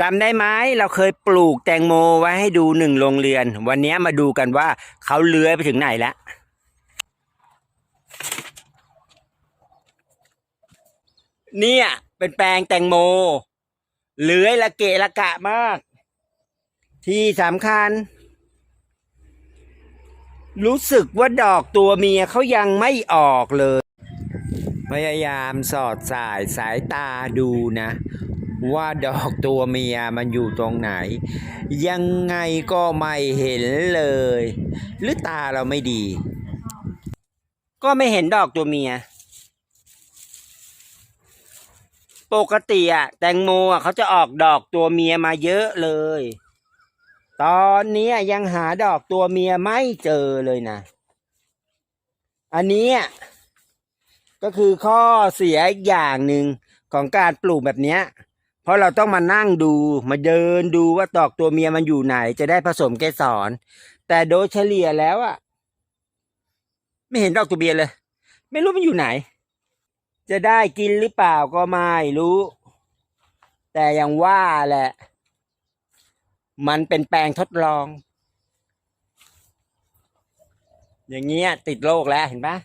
จำได้ไหมเราเคยปลูกแตงโมไว้ให้ดูหนึ่งโรงเรือน วันนี้มาดูกันว่าเขาเลื้อยไปถึงไหนแล้วเนี่ยเป็นแปลงแตงโม เลื้อยละเกะละกะมาก ที่สำคัญ รู้สึกว่าดอกตัวเมียเขายังไม่ออกเลย พยายามสอดสายสายตาดูนะ ว่าดอกตัวเมียมันอยู่ตรงไหน ยังไงก็ไม่เห็นเลย หรือตาเราไม่ดี ก็ไม่เห็นดอกตัวเมีย ปกติอะแตงโมอะเขาจะออกดอกตัวเมียมาเยอะเลย ตอนนี้ยังหาดอกตัวเมียไม่เจอเลยนะ อันนี้ก็คือข้อเสียอีกอย่างหนึ่งของการปลูกแบบนี้ เพราะเราต้องมานั่งดูมาเดินดูว่าดอกตัวเมียมันอยู่ไหน จะได้ผสมเกสร แต่โดยเฉลี่ยแล้วอะไม่เห็นดอกตัวเมียเลย ไม่รู้มันอยู่ไหน จะได้กินหรือเปล่าก็ไม่รู้ แต่อย่างว่าแหละ มันเป็นแปลงทดลอง อย่างเงี้ยติดโรคแล้วเห็นปะ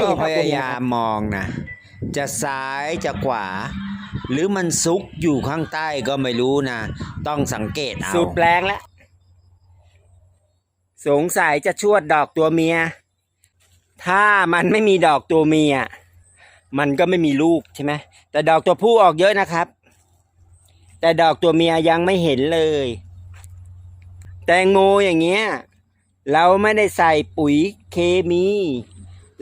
ก็พยายามมองนะ จะซ้ายจะขวา หรือมันซุกอยู่ข้างใต้ก็ไม่รู้นะ ต้องสังเกตเอา สุดแปลงแล้วสงสัยจะชวดดอกตัวเมีย ถ้ามันไม่มีดอกตัวเมีย มันก็ไม่มีลูกใช่ไหมแต่ดอกตัวผู้ออกเยอะนะครับ แต่ดอกตัวเมียยังไม่เห็นเลย แตงโมอย่างเงี้ย เราไม่ได้ใส่ปุ๋ยเคมี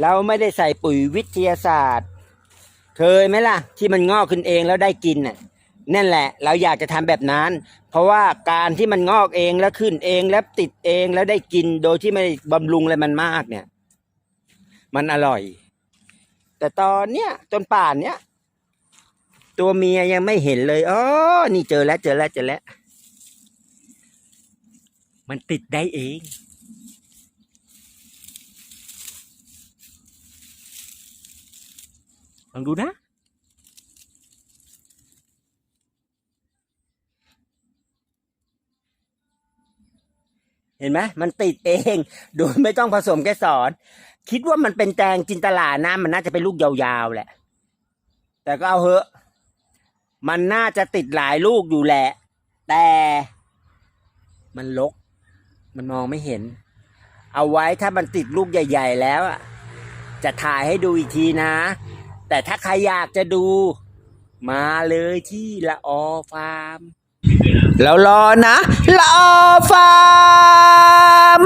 เราไม่ได้ใส่ปุ๋ยวิทยาศาสตร์ เคยไหมล่ะ ที่มันงอกขึ้นเองแล้วได้กินน่ะนั่นแหละ เราอยากจะทำแบบนั้น เพราะว่าการที่มันงอกเองแล้วขึ้นเองแล้วติดเองแล้วได้กินโดยที่ไม่ได้บำรุงอะไรมันมากเนี่ย มันอร่อย แต่ตอนเนี้ยจนป่านเนี้ยตัวเมียยังไม่เห็นเลยอ๋อนี่เจอแล้วเจอแล้วเจอแล้ว มันติดได้เอง ลองดูนะ เห็นไหมมันติดเอง โดยไม่ต้องผสมแกสอน คิดว่ามันเป็นแตงจินตลานะมันน่าจะเป็นลูกยาวๆแหละ แต่ก็เอาเหอะ มันน่าจะติดหลายลูกอยู่แหละ แต่มันลก มันมองไม่เห็น เอาไว้ถ้ามันติดลูกใหญ่ ๆ แล้วอะจะถ่ายให้ดูอีกทีนะ แต่ถ้าใครอยากจะดู มาเลยที่ละออฟาร์มแล้วรอนะละออฟาร์ม